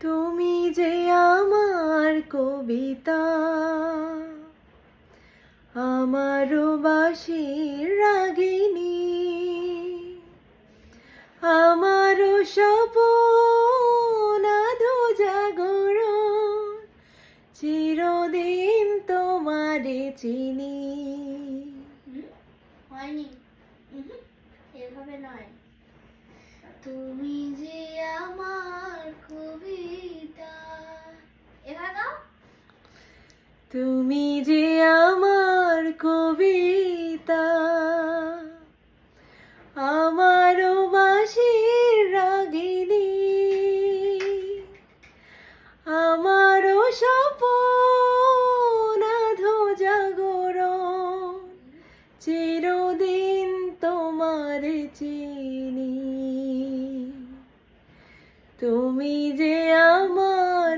তুমি যে আমার কবিতা, আমারও বাসির রাগিনী, আমারও স্বপন আধো জাগরণ চিরদিন তোমারে চিনি। হয়নি। এভাবে নয়। তুমি তুমি যে আমার কবিতা, আমারও বাসির রাগিনী, আমারও স্বপন আধো জাগরণ, চিরদিন তোমার চিনি। তুমি যে আমার